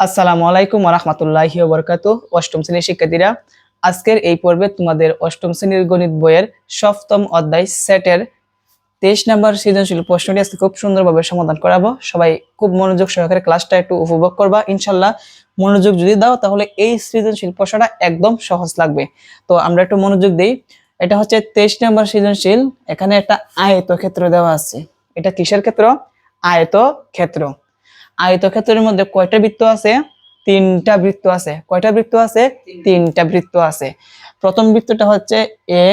আসসালামু আলাইকুম রহমতুল্লাহি বরকাত অষ্টম শ্রেণির শিক্ষার্থীরা, আজকের এই পর্বে তোমাদের অষ্টম শ্রেণির গণিত বইয়ের সপ্তম অধ্যায় সেটের তেইশ নম্বর সৃজনশীল প্রশ্নটি আজকে খুব সুন্দরভাবে সমাধান করাবো। সবাই খুব মনোযোগ সহকারে ক্লাসটা একটু উপভোগ করবা। ইনশাল্লাহ মনোযোগ যদি দাও, তাহলে এই সৃজনশীল প্রশ্নটা একদম সহজ লাগবে। তো আমরা একটু মনোযোগ দিই। এটা হচ্ছে তেইশ নম্বর সৃজনশীল। এখানে একটা আয়ত ক্ষেত্র দেওয়া আছে। এটা কিসের ক্ষেত্র? আয়ত ক্ষেত্র আয়তক্ষেত্রের মধ্যে কয়টা বৃত্ত আছে? তিনটা বৃত্ত আছে। কয়টা বৃত্ত আছে? তিনটা। বৃত্ত আছে। প্রথম বৃত্তটা হচ্ছে এ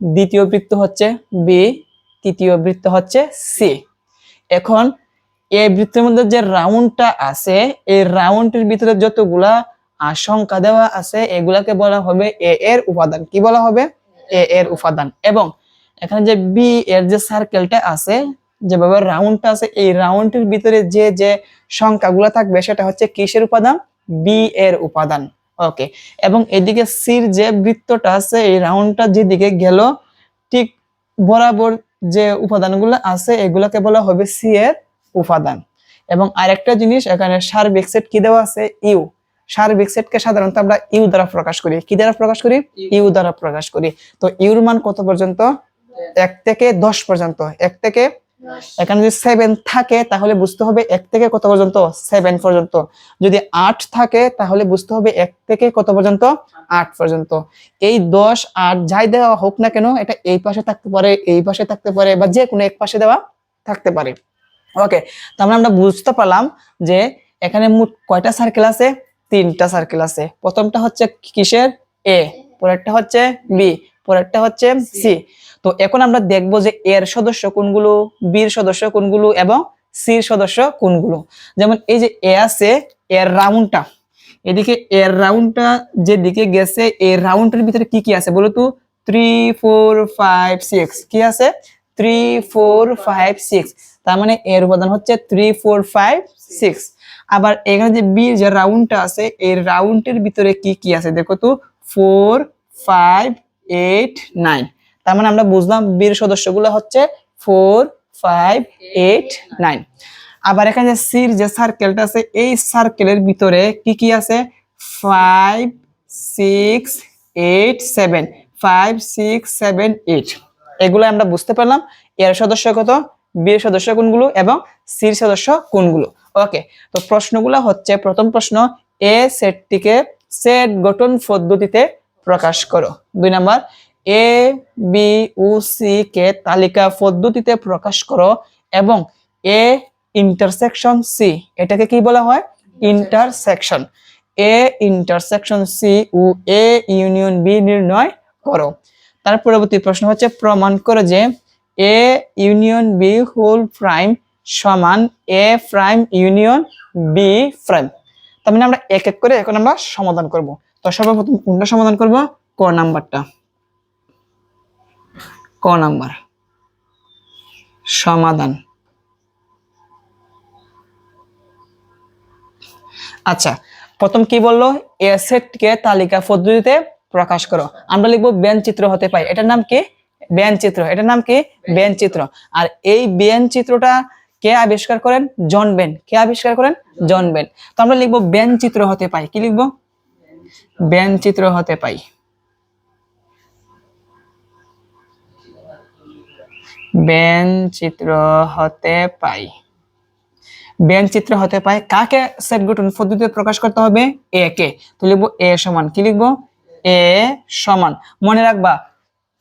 দ্বিতীয় বৃত্ত হচ্ছে বি তৃতীয় বৃত্ত হচ্ছে সি। এখন এই বৃত্তের মধ্যে যে রাউন্ডটা আছে এই রাউন্ডের ভিতরে যতগুলা আশঙ্কা দেওয়া আছে এগুলাকে বলা হবে এ এর উপাদান। কি বলা হবে? এ এর উপাদান। এবং এখানে যে বি এর যে সার্কেলটা আছে যেভাবে রাউন্ডটা আছে এই রাউন্ডের ভিতরে যে যে সংখ্যাগুলো থাকবে সেটা হচ্ছে কিসের উপাদান? বি এর উপাদান। ওকে এবং এদিকে সির যে বৃত্তটা আছে এই রাউন্ডটা যেদিকে গেল ঠিক বরাবর যে উপাদানগুলো আছে এগুলোকে বলা হবে সি এর উপাদান। এবং আরেকটা জিনিস এখানে সার্বিক সেট কি দেওয়া আছে? ইউ সার্বিক সেটকে সাধারণত আমরা ইউ দ্বারা প্রকাশ করি। কি দ্বারা প্রকাশ করি? ইউ দ্বারা প্রকাশ করি। তো ইউর মান কত পর্যন্ত? এক থেকে দশ পর্যন্ত। এক থেকে এখানে যদি সেভেন থাকে, তাহলে বুঝতে হবে এক থেকে কত পর্যন্ত? সেভেন পর্যন্ত। যদি আট থাকে, তাহলে বুঝতে হবে এক থেকে কত পর্যন্ত? আট পর্যন্ত। এই দশ আট যাই দেওয়া হোক না কেন, এটা এই পাশে থাকতে পারে, এই পাশে থাকতে পারে, বা যে কোনো এক পাশে দেওয়া থাকতে পারে। ওকে তাহলে আমরা বুঝতে পারলাম যে এখানে মোট কয়টা সার্কেল আছে? তিনটা সার্কেল আছে। প্রথমটা হচ্ছে কিসের? এ পরেরটা হচ্ছে বি পরেরটা হচ্ছে সি। তো এখন আমরা দেখব যে এর সদস্য কোনগুলো বির সদস্য কোনগুলো এবং সির সদস্য কোনগুলো। যেমন এই যে এ আছে এর রাউন্ডটা। এদিকে এর রাউন্ডটা যেদিকে গেছে এই রাউন্ডের ভিতরে কি কি আছে বলো তো? থ্রি ফোর ফাইভ সিক্স কি আছে? থ্রি ফোর ফাইভ সিক্স তার মানে এর উপাদান হচ্ছে থ্রি ফোর ফাইভ সিক্স আবার এখানে যে বি যে রাউন্ডটা আছে এই রাউন্ডের ভিতরে কি কি আছে? দেখো তো ফোর ফাইভ এইট নাইন তার মানে আমরা বুঝলাম বীর সদস্যগুলো হচ্ছে ফোর ফাইভ এইট নাইন আবার এখানে যে সির যে সার্কেলটা আছে, এই সার্কেলের ভিতরে কি কি আছে? Five six eight seven five six seven eight এগুলো আমরা বুঝতে পারলাম। এর সদস্য কত? বীর সদস্য কোনগুলো এবং সির সদস্য কোনগুলো? ওকে তো প্রশ্নগুলো হচ্ছে, প্রথম প্রশ্ন এ সেটটিকে সেট গঠন পদ্ধতিতে প্রকাশ করো। দুই নাম্বার এ বি ও সি কে তালিকা পদ্ধতিতে প্রকাশ করো এবং এ ইন্টারসেকশন সি এটাকে কি বলা হয়? ইন্টারসেকশন এ ইন্টারসেকশন সি ও এ ইউনিয়ন বি নির্ণয় করো। তার পরবর্তী প্রশ্ন হচ্ছে প্রমাণ করো যে A union B whole prime সমান A prime union B prime তার মানে আমরা এক এক করে এখন আমরা সমাধান করব। তো সর্বপ্রথম কোনটা সমাধান করব? ক নাম্বারটা। ক নাম্বার। সমাধান। আচ্ছা প্রথম কি বলল? এসেটকে তালিকা পদ্ধতিতে প্রকাশ করো। আমরা লিখব চিত্র হতে পাই এটার নাম কি? চিত্র। এটার নাম কি? চিত্র। আর এই চিত্রটা কে আবিষ্কার করেন? জন বেন কে আবিষ্কার করেন? জন বেন তো আমরা লিখব চিত্র হতে পাই কি লিখব? ব্যান চিত্র হতে পাই। ব্যান চিত্র হতে পাই। ব্যান চিত্র হতে পায় কাকে? সেট গঠন পদ্ধতিতে প্রকাশ করতে হবে? এ কে। তো লিখব এ সমান। কি লিখব? এ সমান। মনে রাখবা,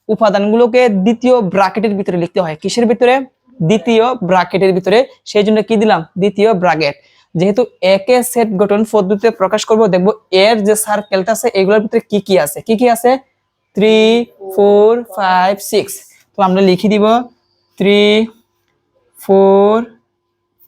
উপাদানগুলোকে দ্বিতীয় ব্রাকেটের ভিতরে লিখতে হয়। কিসের ভিতরে? দ্বিতীয় ব্রাকেটের ভিতরে। সেই জন্য কি দিলাম? দ্বিতীয় ব্রাকেট যেহেতু একে সেট গঠন পদ্ধতিতে প্রকাশ করব, দেখব এর যে সার্কেলটা আছে, এগুলোর ভিতরে কি কি আছে? কি কি আছে? থ্রি ফোর ফাইভ সিক্স তো আমরা লিখে দিব থ্রি ফোর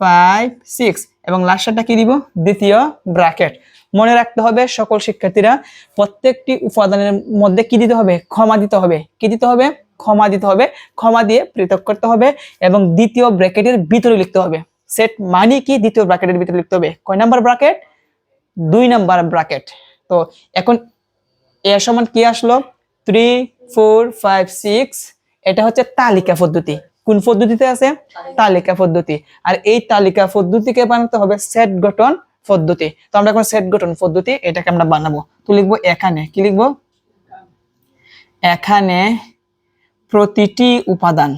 ফাইভ সিক্স এবং লাস্টটা কি দিব? দ্বিতীয় ব্র্যাকেট মনে রাখতে হবে সকল শিক্ষার্থীরা, প্রত্যেকটি উপাদানের মধ্যে কি দিতে হবে? ক্ষমা দিতে হবে। কি দিতে হবে? ক্ষমা দিতে হবে। ক্ষমা দিয়ে পৃথক করতে হবে এবং দ্বিতীয় ব্র্যাকেটের ভিতরে লিখতে হবে। সেট মানে কি? দ্বিতীয় ব্র্যাকেটের ভিতরে লিখতে হবে। কয় নাম্বার ব্র্যাকেট দুই নাম্বার ব্র্যাকেট তো এখন এ সমান কি আসলো? থ্রি ফোর ফাইভ সিক্স এটা হচ্ছে তালিকা পদ্ধতি। কোন পদ্ধতিতে আছে? তালিকা পদ্ধতি। আর এই তালিকা পদ্ধতিকে বানাতে হবে সেট গঠন পদ্ধতি। তো আমরা এখন সেট গঠন পদ্ধতি, এটাকে আমরা বানাবো। তো লিখব এখানে। কি লিখব? এখানে প্রতিটি উপাদান।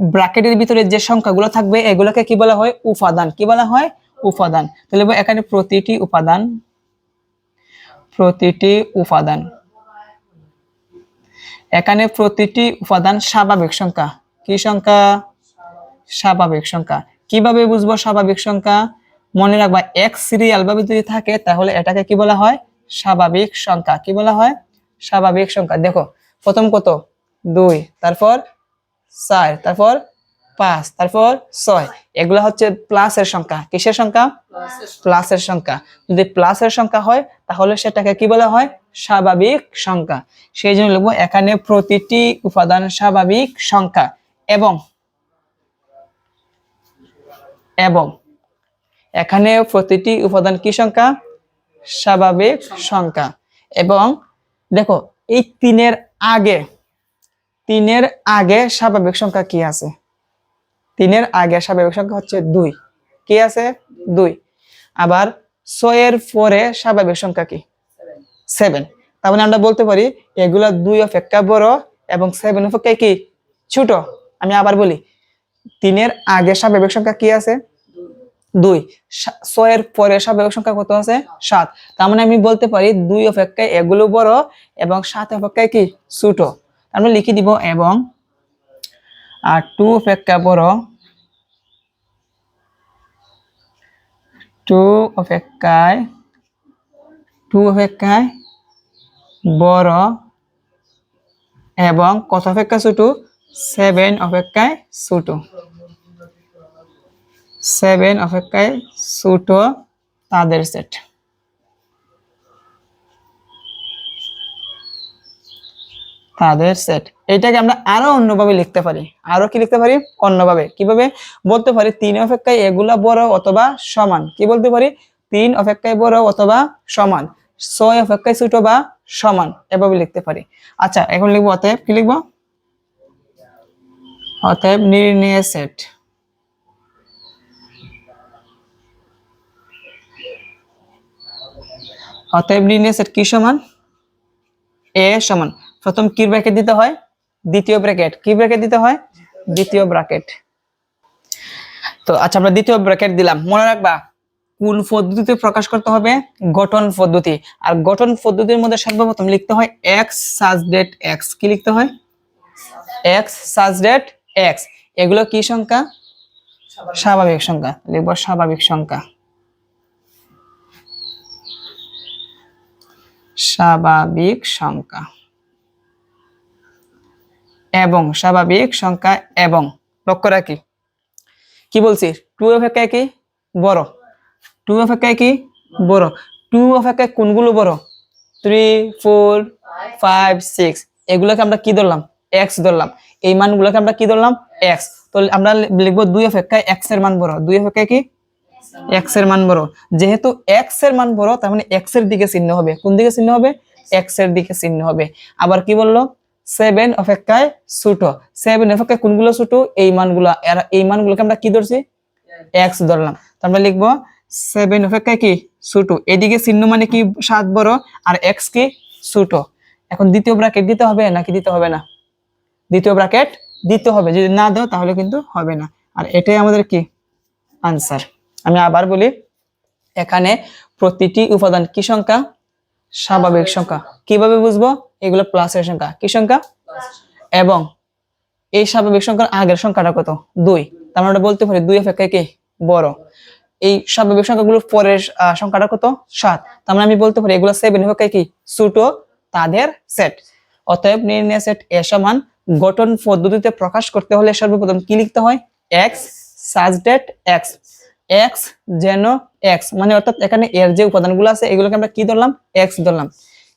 ব্র্যাকেটের ভিতরে যে সংখ্যাগুলো থাকবে, এগুলোকে কি বলা হয়? উপাদান। কি বলা হয়? উপাদান। তাহলে এখানে প্রতিটি উপাদান প্রতিটি উপাদান। এখানে প্রতিটি উপাদান স্বাভাবিক সংখ্যা। কি সংখ্যা? স্বাভাবিক সংখ্যা। কীভাবে বুঝব স্বাভাবিক সংখ্যা? মনে রাখবা, এক সিরিয়াল ভাবে যদি থাকে, তাহলে এটাকে কি বলা হয়? স্বাভাবিক সংখ্যা। কি বলা হয়? স্বাভাবিক সংখ্যা। দেখো, প্রথম কত? দুই। তারপর চার তারপর পাঁচ তারপর ছয়। এগুলা হচ্ছে প্লাসের সংখ্যা। কিসের সংখ্যা? প্লাসের সংখ্যা। যদি প্লাসের সংখ্যা হয় তাহলে সেটাকে কি বলা হয়? স্বাভাবিক সংখ্যা। সেই জন্য লিখব এখানে প্রতিটি উপাদান স্বাভাবিক সংখ্যা। এবং এবং এখানে প্রতিটি উপাদান কি সংখ্যা? স্বাভাবিক সংখ্যা। এবং দেখো এই তিনের আগে তিনের আগে স্বাভাবিক সংখ্যা কি আছে? তিনের আগে স্বাভাবিক সংখ্যা হচ্ছে দুই। কি আছে? দুই। আবার ছয়ের পরে স্বাভাবিক সংখ্যা কি? সেভেন। তার মানে আমরা বলতে পারি, এগুলা দুই অপেক্ষা বড় এবং সেভেন অপেক্ষা কি? ছোট। আমি আবার বলি, তিনের আগে স্বাভাবিক সংখ্যা কি আছে? দুই। ছয়ের পরে স্বাভাবিক সংখ্যা কত আছে? সাত। তার মানে আমি বলতে পারি, দুই অপেক্ষায় এগুলো বড় এবং সাত অপেক্ষায় কি? ছোট। আমরা লিখে দিব এবং আর টু অপেক্ষা বড় টু অপেক্ষায় টু অপেক্ষায় বড় এবং কত অপেক্ষা ছোট? সেভেন অপেক্ষায় ছোট। সেভেন অপেক্ষায় ছোট তাদের সেট তাদের সেট এটাকে আমরা আরও অন্যভাবে লিখতে পারি। আরও কি লিখতে পারি? অন্যভাবে। কীভাবে? বলতে পারি তিন অপেক্ষায় এগুলা বড় অথবা সমান। কি বলতে পারি? তিন অপেক্ষায় বড় অথবা সমান। ছয় অপেক্ষায় ছোট বা সমান। এভাবে লিখতে পারি। আচ্ছা এখন লিখব অতএব। কি লিখব? অতএব নির্ণয় সেট অতএব নির্ণয় সেট কি সমান? এ সমান। প্রথম কি ব্র্যাকেট দিতে হয়? দ্বিতীয় ব্র্যাকেট কি ব্র্যাকেট দিতে হয়? দ্বিতীয় ব্র্যাকেট তো আচ্ছা আমরা দ্বিতীয় ব্র্যাকেট দিলাম। মনে রাখবা, কোন পদ্ধতিতে প্রকাশ করতে হবে? গঠন পদ্ধতি। আর গঠন পদ্ধতির মধ্যে সর্বপ্রথম লিখতে হয় এক্স সাজ ডেট এক্স কি লিখতে হয়? এক্স সাজ ডেট এক্স এগুলো কি সংখ্যা? স্বাভাবিক সংখ্যা। লিখব স্বাভাবিক সংখ্যা। স্বাভাবিক সংখ্যা। এবং স্বাভাবিক সংখ্যা এবং। লক্ষ্য রাখি। কি বলছি? টু অপেক্ষায় কি? বড়। টু অপেক্ষায় কি? বড়। টু অপেক্ষায় কোনগুলো বড়? থ্রি ফোর ফাইভ সিক্স এগুলোকে আমরা কি ধরলাম? এক্স ধরলাম। এই মানগুলোকে আমরা কি ধরলাম? এক্স তো আমরা লিখব দুই অপেক্ষায় এক্সের মান বড়। দুই অপেক্ষায় কি? এক্সের মান বড়। যেহেতু এক্সের মান বড়, তার মানে এক্সের দিকে চিহ্ন হবে। কোন দিকে চিহ্ন হবে? এক্সের দিকে চিহ্ন হবে। আবার কি বলল? সেভেন অপেক্ষায় ছোট সেভেন অপেক্ষায় কোনগুলো ছোট এই মানগুলো। এই মানগুলোকে আমরা কি ধরছি? এক্স ধরলাম। তো আমরা লিখব সেভেন অপেক্ষায় কি? ছোট এদিকে চিহ্ন মানে কি সাত বড়? আর এক্স কি? ছোট এখন দ্বিতীয় ব্র্যাকেট দিতে হবে নাকি দিতে হবে না? দ্বিতীয় ব্র্যাকেট দিতে হবে। যদি না দাও, তাহলে কিন্তু হবে না। আর এটাই আমাদের কি? আনসার আমি আবার বলি, এখানে প্রতিটি উপাদান কি সংখ্যা? স্বাভাবিক সংখ্যা। কীভাবে বুঝব? এগুলো প্লাসের সংখ্যা। কি সংখ্যা? এবং এই স্বাভাবিক সংখ্যার আগের সংখ্যাটা কত? দুই। তার মানে বলতে পারি দুই অপেক্ষায় কি? বড়। এই স্বাভাবিক সংখ্যাগুলোর পরের সংখ্যাটা কত? সাত। তার মানে আমি বলতে পারি এগুলো সেভেন অপেক্ষায় কি? ছোট তাদের সেট অতএব নির্ণয় সেট এ সমান গঠন পদ্ধতিতে প্রকাশ করতে হলে সর্বপ্রথম কি লিখতে হয়? X such that X X যেন এক্স মানে অর্থাৎ এখানে এর যে উপাদানগুলো আছে, এগুলোকে আমরা কি ধরলাম? এক্স ধরলাম।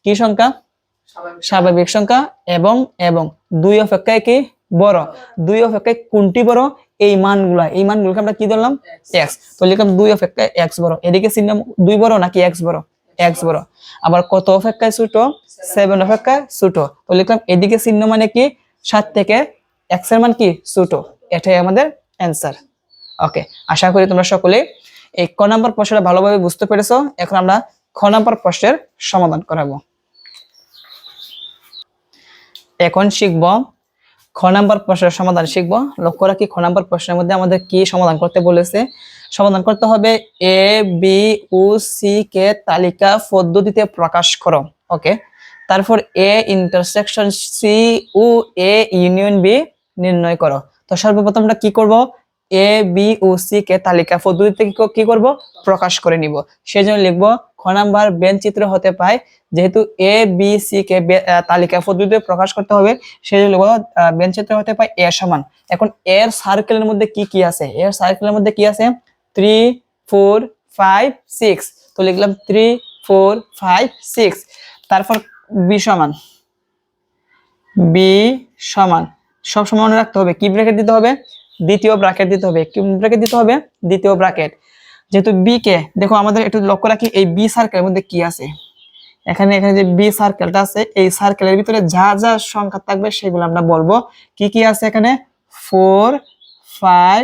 কি সংখ্যা? স্বাভাবিক সংখ্যা। এবং এবং দুই অপেক্ষায় কি? বড়। দুই অপেক্ষায় কোনটি বড়? এই মানগুলা। এই মানগুলোকে আমরা কি ধরলাম? এক্স তো লিখলাম দুই অপেক্ষায় এক্স বড়। এদিকে চিহ্ন দুই বড় নাকি এক্স বড়? এক্স বড়। আবার কত অপেক্ষায় ছোট? সেভেন অপেক্ষায় ছোট। তো লিখলাম এদিকে চিহ্ন মানে কি? সাত থেকে এক্সের মান কি? ছোট। এটাই আমাদের অ্যান্সার ওকে আশা করি তোমরা সকলে এই ক নাম্বার প্রশ্নটা ভালোভাবে বুঝতে পেরেছ। এখন আমরা খ নাম্বার প্রশ্নের সমাধান করাবো। এখন শিখব, খ নাম্বার প্রশ্নের সমাধান শিখব। লক্ষ্য রাখি, খ নাম্বার প্রশ্নের মধ্যে আমাদের কি সমাধান করতে বলেছে? সমাধান করতে হবে এ বি ও সি কে তালিকা পদ্ধতিতে প্রকাশ করো। ওকে তারপর এ ইন্টারসেকশন সি ও এ ইউনিয়ন বি নির্ণয় করো। তো সর্বপ্রথম আমরা কি করব? এ বি ও সি কে তালিকা পদ্ধতিতে কি করব? প্রকাশ করে নিব। সেই জন্য লিখব খ নাম্বার বেন চিত্র হতে পায়। যেহেতু এ বি সি কে তালিকা পদ্ধতিতে প্রকাশ করতে হবে সেই চিত্র হতে পায় এ সমান। এখন এর সার্কেলের মধ্যে কি কি আছে? এর সার্কেলের মধ্যে কি আছে? থ্রি ফোর ফাইভ সিক্স তো লিখলাম থ্রি ফোর ফাইভ সিক্স তারপর বি সমান। বি সমান। সব সময় মনে রাখতে হবে কি ব্র্যাকেট দিতে হবে, দ্বিতীয় ব্র্যাকেট দিতে হবে। কি ব্র্যাকেট দিতে হবে, দ্বিতীয় ব্র্যাকেট যেহেতু বি কে, দেখো আমাদের একটু লক্ষ্য রাখি, এই বি সার্কেলের মধ্যে কি আছে? এখানে এখানে যে বি সার্কেলটা আছে, এই সার্কেলের ভিতরে যা যা সংখ্যা থাকবে সেগুলো আমরা বলব। কি কি আছে এখানে? ফোর ফাইভ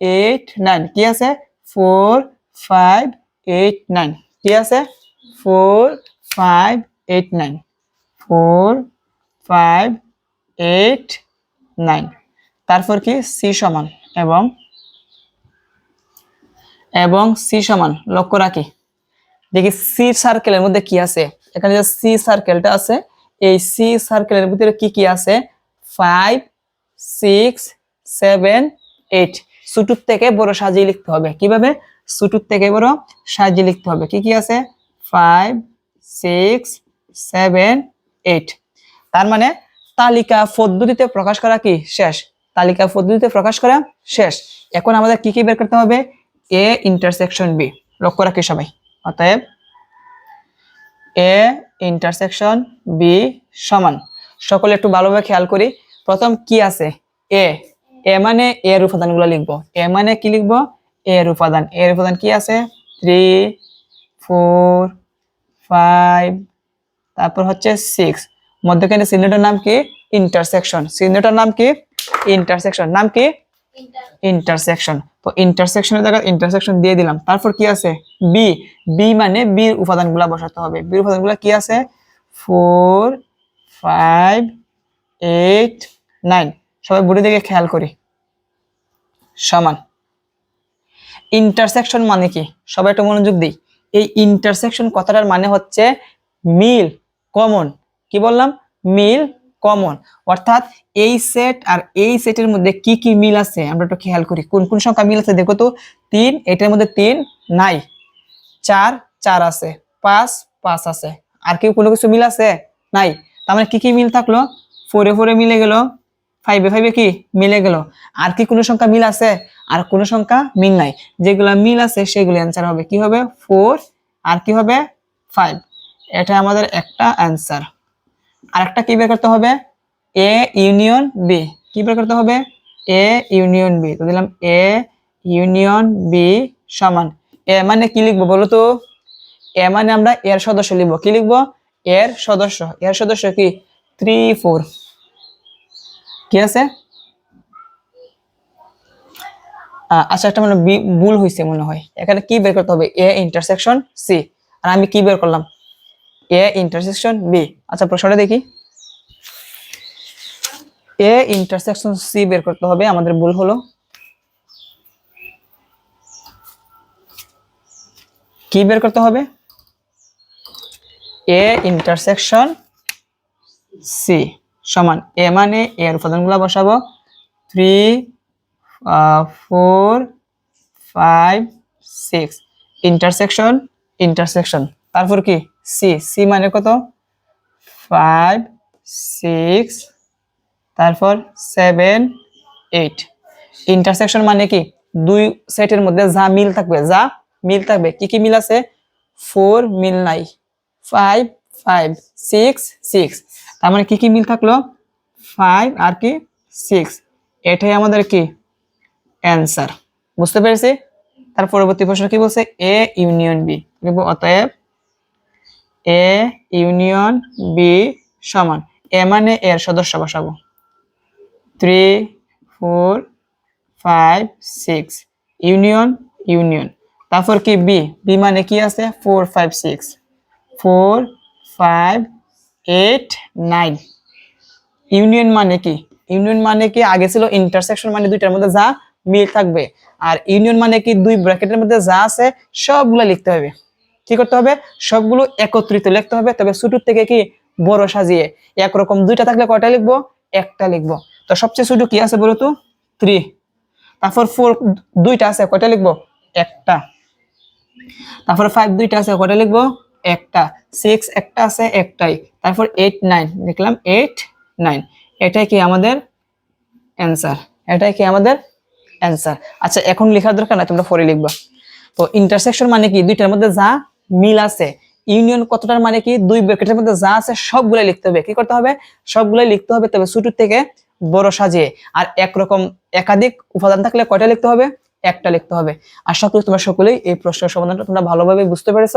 এইট নাইন কি আছে? ফোর ফাইভ এইট নাইন কি আছে? Four five eight nine four five eight nine তারপর কি? সি সমান এবং এবং সি সমান, লক্ষ্য রাখি। দেখি সি সার্কেলের মধ্যে কি আছে? এখানে যে সি সার্কেলটা আছে, এই সি সার্কেলের ভিতরে কি কি আছে? ফাইভ সিক্স সেভেন এইট ছোটুর থেকে বড় সাজিয়ে লিখতে হবে। কীভাবে? ছোটুর থেকে বড় সাজিয়ে লিখতে হবে। কি কি আছে? ফাইভ সিক্স সেভেন এইট তার মানে তালিকা পদ্ধতিতে প্রকাশ করা কি? শেষ। তালিকা পদ্ধতিতে প্রকাশ করা শেষ। এখন আমাদের কি কি বের করতে হবে? এ ইন্টারসেকশন বি লক্ষ্য রাখি সবাই। অতএব এ ইন্টারসেকশন বি সমান। সকলে একটু ভালোভাবে খেয়াল করি। প্রথম কি আছে? এ এ মানে এর উপাদানগুলো লিখব। এ মানে কি লিখব? এর উপাদান। এর উপাদান কি আছে? থ্রি ফোর ফাইভ তারপর হচ্ছে সিক্স মধ্যখানে চিহ্নটার নাম কি? ইন্টারসেকশন চিহ্নটার নাম কি? ইন্টারসেকশন নাম কি? ইন্টারসেকশন তো ইন্টারসেকশনের জায়গায় ইন্টারসেকশন দিয়ে দিলাম। তারপর কি আছে? বি বি মানে বির উপাদানগুলো বসাতে হবে। বির উপাদানগুলো কি আছে? ফোর ফাইভ এইট নাইন সবাই বুড়ি দিকে খেয়াল করি। সমান। ইন্টারসেকশন মানে কি? সবাই একটু মনোযোগ দিই। এই ইন্টারসেকশন কথাটার মানে হচ্ছে মিল কমন কি বললাম? মিল কমন অর্থাৎ এই সেট আর এই সেটের মধ্যে কি কি মিল আছে? আমরা একটু খেয়াল করি। কোন কোন সংখ্যা মিল আছে দেখো তো? তিন, এটার মধ্যে তিন নাই। চার চার আছে। পাঁচ পাঁচ আছে। আর কি কোনো কিছু মিল আছে? নাই। তার মানে কি কি মিল থাকল? ফোরে ফোরে মিলে গেল। ফাইভে ফাইভে কি? মিলে গেল। আর কি কোনো সংখ্যা মিল আছে? আর কোনো সংখ্যা মিল নাই। যেগুলা মিল আছে সেগুলো অ্যান্সার হবে। কি হবে? ফোর আর কি হবে? ফাইভ এটা আমাদের একটা অ্যান্সার আর একটা কি বের করতে হবে? এ ইউনিয়ন বি কি বের করতে হবে? এ ইউনিয়ন বি তো দিলাম এ ইউনিয়ন বি সমান। এ মানে কি লিখব বলো তো? এ মানে আমরা এর সদস্য লিখব। কি লিখব? এর সদস্য। এর সদস্য কি? থ্রি ফোর কি আছে? আচ্ছা একটা মানে ভুল হয়েছে মনে হয়। এখানে কি বের করতে হবে? এ ইন্টারসেকশন সি আর আমি কি বের করলাম? এ ইন্টারসেকশন বি আচ্ছা প্রশ্নটা দেখি। এ ইন্টারসেকশন সি বের করতে হবে, আমাদের ভুল হলো। কি বের করতে হবে? এ ইন্টারসেকশন সি সমান এ মানে এর উপাদানগুলো বসাবো। Three four five six intersection intersection তারপর কি? সি সি মানে কত? ফাইভ সিক্স তারপর সেভেন এইট ইন্টারসেকশন মানে কি? দুই সেটের মধ্যে যা মিল থাকবে, যা মিল থাকবে, কি কি মিল আছে? ফোর মিল নাই। ফাইভ ফাইভ সিক্স সিক্স তার মানে কি কি মিল থাকল? ফাইভ আর কি? সিক্স এটাই আমাদের কি? অ্যান্সার বুঝতে পেরেছি? তার পরবর্তী প্রশ্ন কি বলছে? এ ইউনিয়ন বি অতএব এ ইউনিয়ন বি সমান। এ মানে এর সদস্য বসাবো। Three four five six union union. তারপর কি বি? বি মানে কি আছে? Four five six four five eight nine union মানে কি? ইউনিয়ন মানে কি? আগে ছিল ইন্টারসেকশন মানে দুইটার মধ্যে যা মিল থাকবে। আর ইউনিয়ন মানে কি? দুই ব্র্যাকেটের মধ্যে যা আছে, সবগুলো লিখতে হবে। কি করতে হবে? সবগুলো একত্রিত লিখতে হবে। তবে ছোট থেকে কি? বড় সাজিয়ে। একরকম দুইটা থাকলে কয়টা লিখব? একটা লিখব। তো সবচেয়ে ছোট কি আছে বলো তো থ্রি তারপর ফোর দুইটা আছে, কয়টা লিখব? একটা। তারপর ফাইভ দুইটা আছে, কয়টা লিখব? একটা। সিক্স একটা আছে, একটাই। তারপর এইট নাইন লিখলাম এইট নাইন এটাই কি আমাদের অ্যান্সার এটাই কি আমাদের অ্যান্সার আচ্ছা এখন লেখার দরকার না তোমরা পরে লিখবা। তো ইন্টারসেকশন মানে কি? দুইটার মধ্যে যা মিল আছে। ইউনিয়ন কতটার মানে কি? দুই ব্র্যাকেটের মধ্যে যা আছে সবগুলাই লিখতে হবে। কি করতে হবে? সবগুলাই লিখতে হবে তবে ছোট থেকে বড় সাজিয়ে। আর একরকম একাধিক উপাদান থাকলে কয়টা লিখতে হবে? একটা লিখতে হবে। আশা করি তোমরা সকলেই এই প্রশ্নের সমাধানটা তোমরা ভালোভাবে বুঝতে পেরেছ।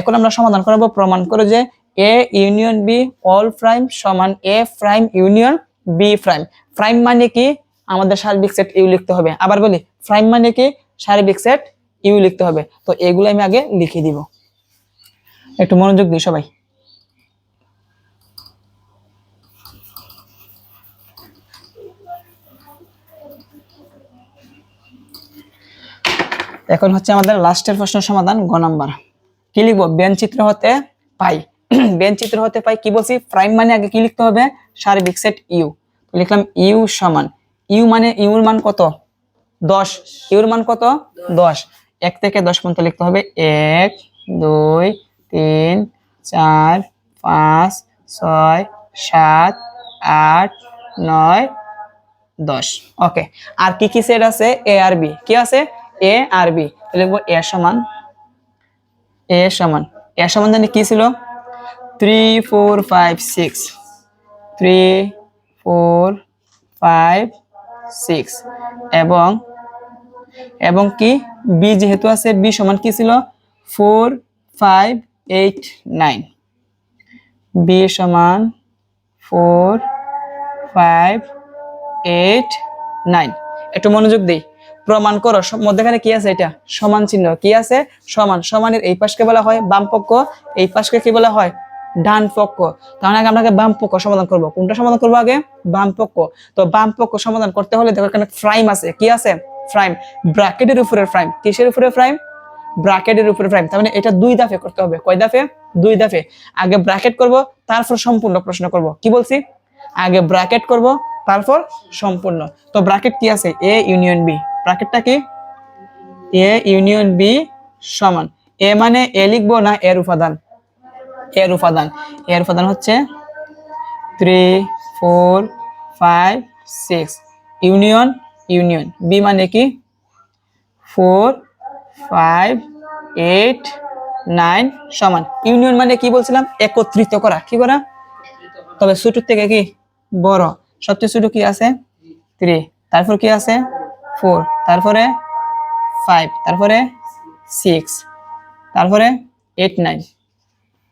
এখন আমরা সমাধান করব প্রমাণ করো যে A union B all prime সমান A prime union B prime prime মানে কি? আমাদের সার্বিক সেট ইউ লিখতে হবে। আবার বলি প্রাইম মানে কি? সার্বিক সেট ইউ লিখতে হবে। তো এগুলো আমি আগে লিখে দিব। একটু মনোযোগ দিই সবাই। এখন হচ্ছে আমাদের লাস্টের প্রশ্ন সমাধান গ নাম্বার। কি লিখব? চিত্র হতে পাই। বেন চিত্র হতে পাই কি বলছি? প্রাইম মানে আগে কি লিখতে হবে? সার্বিক সেট ইউ। লিখলাম ইউ সমান। ইউ মানে ইউর মান কত? দশ। ইউর মান কত? দশ। এক থেকে দশ পর্যন্ত লিখতে হবে। এক, দুই তিন, চার, পাঁচ, ছয়, সাত, আট, নয়, দশ। ওকে আর কি কি সেট আছে? এ আর বি কি আছে? এ আর বি লিখব এ সমান। এ সমান। এ সমান জানি কি ছিল? Three four five six three four five six এবং এবং কি? বি যেহেতু আছে বি সমান কি ছিল? Four five eight nine. B সমান ফোর, ফাইভ, এইট, নাইন। একটু মনোযোগ দিই। প্রমাণ করো মধ্যেখানে কি আছে এটা? সমান চিহ্ন। কি আছে? সমান। সমানের এই পাশকে বলা হয় বাম পক্ষ। এই পাশকে কি বলা হয়? ডান পক্ষ। তাহলে আমরা আগে বাম পক্ষ সমাধান করব। কোনটা সমাধান করব আগে? বাম পক্ষ। তো বাম পক্ষ সমাধান করতে হলে দেখো এখানে ফ্রাইম আছে। কি আছে? ফ্রাইম ব্র্যাকেটের উপরে ফ্রাইম কিসের উপরে ফ্রাইম ব্র্যাকেটের উপরে ফ্রাইম তার মানে এটা দুই দাফে করতে হবে। কয় দাফে দুই দাফে আগে ব্র্যাকেট করব, তারপর সম্পূর্ণ প্রশ্ন করব। কি বলছি? আগে ব্র্যাকেট করব, তারপর সম্পূর্ণ। তো ব্র্যাকেট কি আছে? এ ইউনিয়ন বি ব্র্যাকেটটা কি? এ ইউনিয়ন বি সমান। এ মানে এ লিখব না এর উপাদান? এর উপাদান। এর উপাদান হচ্ছে three four five six union union B মানে কি? ফোর ফাইভ এইট নাইন সমান। ইউনিয়ন মানে কি বলছিলাম? একত্রিত করা। কি করা? তবে ছোট থেকে কি? বড়। সবচেয়ে ছোট কি আছে? থ্রি তারপর কি আছে? ফোর তারপরে ফাইভ তারপরে সিক্স তারপরে এইট নাইন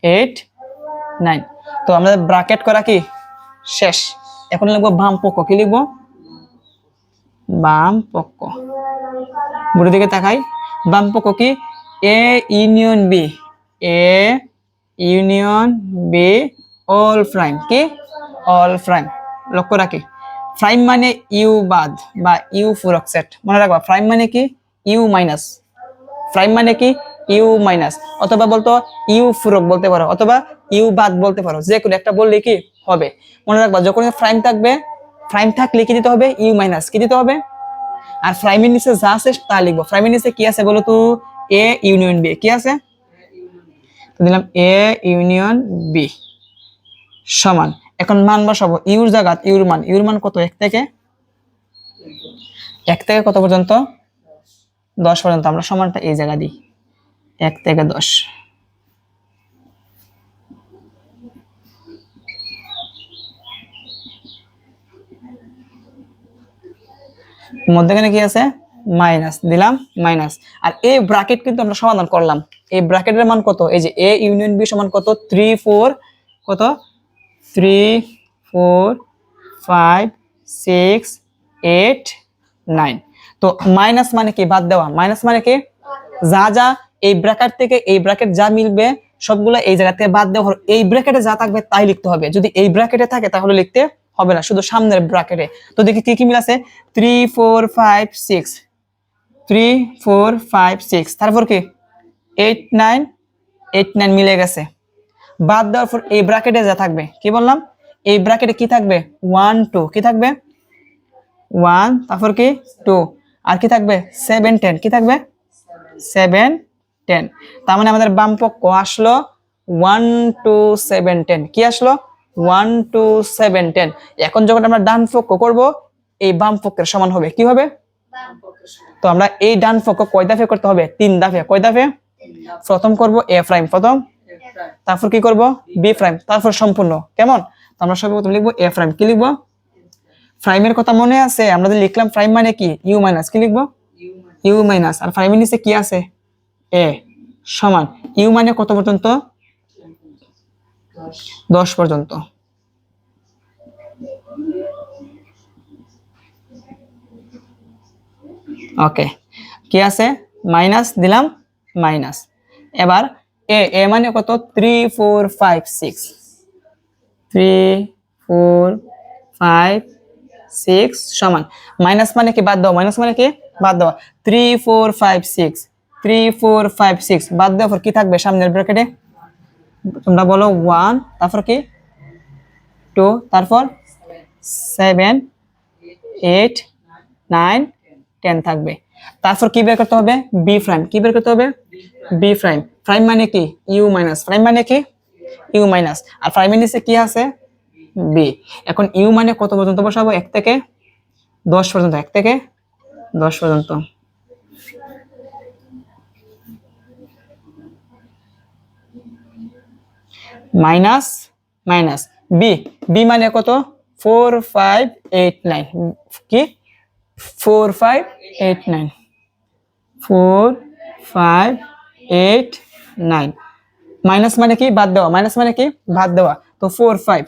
এইট নাইন তো আমাদের ব্রাকেট করা কি? শেষ। এখন লিখব বাম পক্ষ। কি লিখব? বাম পক্ষ। বুড়ো দিকে তাকাই। বাম পক্ষ কি? A union B A union B all prime কি? অল প্রাইম লক্ষ্য রাখি। প্রাইম মানে ইউ বাদ বা ইউ ফুরক সেট মনে রাখবা প্রাইম মানে কি? ইউ মাইনাস প্রাইম মানে কি? ইউ মাইনাস অথবা বলতো ইউ ফুরক বলতে পারো, অথবা ইউ বাদ বলতে পারো, যে কোনো একটা বললে কি হবে। মনে রাখবা যখন প্রাইম থাকবে প্রাইম থাকলে কি দিতে হবে? ইউ মাইনাস কি দিতে হবে? আর প্রাইমের নিচে যা আছে তা লিখব। প্রাইমের কি আছে বলো তো? এ ইউনিয়ন বি কি আছে? তো দিলাম এ ইউনিয়ন বি সমান। এখন মান বসাবো। ইউর জায়গাত ইউর মান। ইউর মান কত? এক থেকে? এক থেকে কত পর্যন্ত? দশ পর্যন্ত। আমরা সমানটা এই জায়গা দিই। এক থেকে দশ। মধ্যখানে কি আছে? মাইনাস, দিলাম, মাইনাস। আর এই ব্র্যাকেট কিন্তু আমরা সমাধান করলাম। এই ব্র্যাকেটের মান কত? এই যে এ ইউনিয়ন বি সমান কত? থ্রি ফোর কত? Three four five six eight nine তো মাইনাস মানে কি? বাদ দেওয়া। মাইনাস মানে কি? যা যা, এই ব্র্যাকেট থেকে এই ব্র্যাকেট যা মিলবে, সবগুলো এই জায়গা থেকে বাদ দেওয়া এই ব্র্যাকেটে যা থাকবে তাই লিখতে হবে। যদি এই ব্র্যাকেটে থাকে তাহলে লিখতে হবে না, শুধু সামনের ব্র্যাকেটে তো দেখি কি কি মিল আছে? Three four five six three four five six তারপর কি? এইট নাইন এইট নাইন মিলে গেছে। বাদ দেওয়ার পর এই ব্র্যাকেটে যা থাকবে, কি বললাম? এই ব্র্যাকেটে কি থাকবে? ওয়ান টু কি থাকবে? ওয়ান তারপর কি? টু আর কি থাকবে? সেভেন টেন কি থাকবে? সেভেন টেন তার মানে আমাদের বাম পক্ষ আসলো। ওয়ান টু সেভেন টেন কি আসলো? One two seven ten. এখন যখন আমরা ডান পক্ষ করব এই বাম পক্ষের সমান হবে। কি হবে? তো আমরা এই ডান পক্ষ কয় দাফে করতে হবে? তিন দাফে। কয় দাফে? প্রথম করব এ প্রাইম। প্রথম? তারপর কি করব? B prime. তারপর সম্পূর্ণ। কেমন? তো আমরা সর্বপ্রথম লিখব এ প্রাইম। কি লিখব? প্রাইমের কথা মনে আছে? আমরা যে লিখলাম প্রাইম মানে কি? U minus. কি লিখব? You minus. আর প্রাইমের নিচে কি আছে? এ। সমান। ইউ মানে কত পর্যন্ত? দশ পর্যন্ত। ওকে, কি আছে? মাইনাস দিলাম, মাইনাস। এবার এ এ মানে কত? Three four five six three four five six সমান। মাইনাস মানে কি? বাদ দাও। মাইনাস মানে কি? বাদ দেওয়া three four five six three four five six বাদ দেওয়ার পর কি থাকবে? সামনের ব্র্যাকেটে তোমরা বলো ওয়ান তারপর কি? টু তারপর সেভেন এইট নাইন টেন থাকবে। তারপর কি বের করতে হবে? বি প্রাইম কি বের করতে হবে? বি প্রাইম প্রাইম মানে কি? ইউ মাইনাস প্রাইম মানে কি? ইউ মাইনাস আর প্রাইমের নিচে কি আছে? বি এখন ইউ মানে কত পর্যন্ত বসাবো? এক থেকে দশ পর্যন্ত। এক থেকে দশ পর্যন্ত। Minus minus. বি বি মানে কত? ফোর ফাইভ এইট নাইন কি? Four five eight nine four five eight nine minus মানে কি? বাদ দেওয়া। মাইনাস মানে কি? বাদ দেওয়া। তো ফোর ফাইভ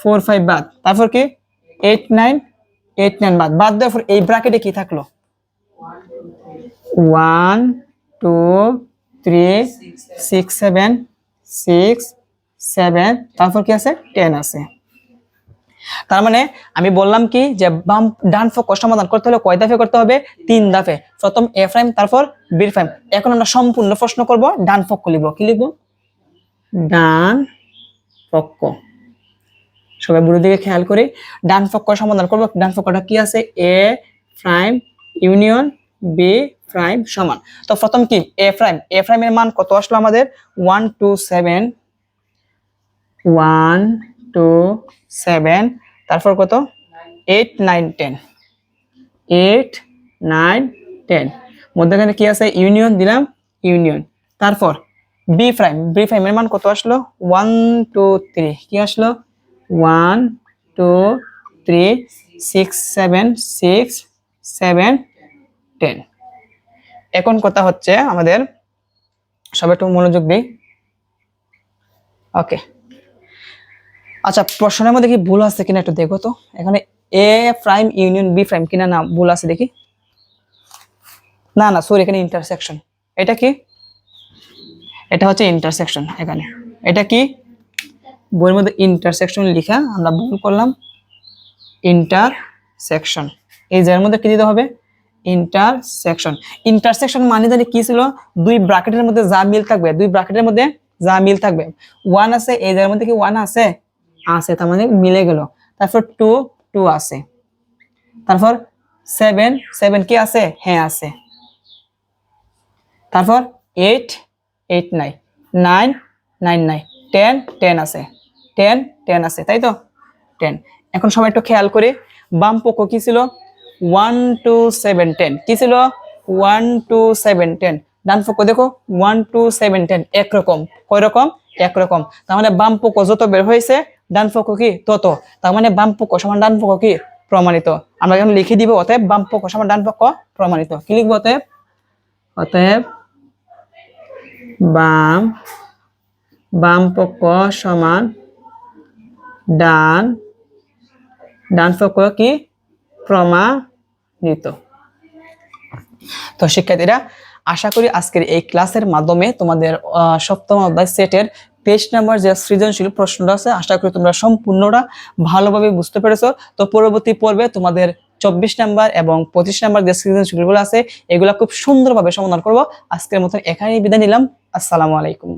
ফোর ফাইভ বাদ। তারপর কি? এইট নাইন এইট নাইন বাদ। বাদ দেওয়ার পর এই ব্র্যাকেটে কি থাকল? One two three six seven six seven তারপর কি আছে? টেন আছে। তার মানে আমি বললাম কি যে বাম ডান পক্ষ সমাধান করতে হলে কয় দাফে করতে হবে? তিন দাফে প্রথম এ প্রাইম তারপর বি প্রাইম এখন আমরা সম্পূর্ণ প্রশ্ন করব, ডান পক্ষ লিখব। কি লিখব? ডান পক্ষ সবাই বুড়ো দিকে খেয়াল করি। ডান পক্ষ সমাধান করব। ডান পক্ষটা কি আছে? A prime union B prime সমান। তো প্রথম কি? এ প্রাইম এ প্রাইমের মান কত আসলো আমাদের? One two seven one, two, seven, তারপর কত? Eight, nine, ten. Eight, nine, ten. মধ্যখানে কি আছে? ইউনিয়ন, দিলাম, ইউনিয়ন। তারপর, বি প্রাইম। বি প্রাইমের মান কত আসলো? One, two, three. কি আসলো? One, two, three, six, seven six, seven, ten. এখন কথা হচ্ছে আমাদের, সবাই একটু মনোযোগ দিই। ওকে। আচ্ছা প্রশ্নের মধ্যে কি ভুল আছে কিনা একটু দেখো তো। এখানে A prime union B prime কিনা না, ভুল আছে দেখি। না না সরি এখানে ইন্টারসেকশন এটা কি? এটা হচ্ছে ইন্টারসেকশন এখানে। এটা কি? বইয়ের মধ্যে ইন্টারসেকশন লিখা, আমরা ভুল করলাম। ইন্টারসেকশন এই জায়গার মধ্যে কি দিতে হবে? ইন্টারসেকশন ইন্টারসেকশন মানে জানি কি ছিল? দুই ব্র্যাকেটের মধ্যে যা মিল থাকবে, দুই ব্র্যাকেটের মধ্যে যা মিল থাকবে। ওয়ান আছে, এই জায়গার মধ্যে কি ওয়ান আছে? আছে, তার মানে মিলে গেল। তারপর টু টু আছে। তারপর সেভেন সেভেন কি আছে? হ্যাঁ আছে। তারপর এইট এইট নাই নাইন নাইন নাই টেন টেন আছে। টেন টেন আছে, তাই তো? টেন এখন সবাই একটু খেয়াল করে, বাম পক্ষ কি ছিল? ওয়ান টু সেভেন টেন কি ছিল? ওয়ান টু সেভেন টেন ডান পক্ষ দেখো ওয়ান টু সেভেন টেন একরকম। কয় রকম একরকম। তার মানে বাম পক্ষ যত বের হয়েছে ডান পক্ষ কি তত তার মানে বাম পক্ষ সমান ডান পক্ষ কি প্রমাণিত। আমরা এখন লিখে দিব অতএব বাম পক্ষ সমান ডান পক্ষ প্রমাণিত। কি লিখব অতএব? অতএব বাম বাম পক্ষ সমান ডান ডান পক্ষ কি? প্রমাণিত। তো, শিক্ষার্থীরা, আশা করি আজকের এই ক্লাসের মাধ্যমে তোমাদের সপ্তম অধ্যায় সেটের তেইশ নাম্বার যে সৃজনশীল প্রশ্নটা আছে, আশা করি তোমরা সম্পূর্ণটা ভালোভাবে বুঝতে পেরেছ। তো পরবর্তী পর্বে তোমাদের চব্বিশ নাম্বার এবং পঁচিশ নাম্বার যে সৃজনশীলগুলো আছে, এগুলো খুব সুন্দরভাবে সমাধান করব। আজকের মতন এখানেই বিদায় নিলাম। আসসালামু আলাইকুম।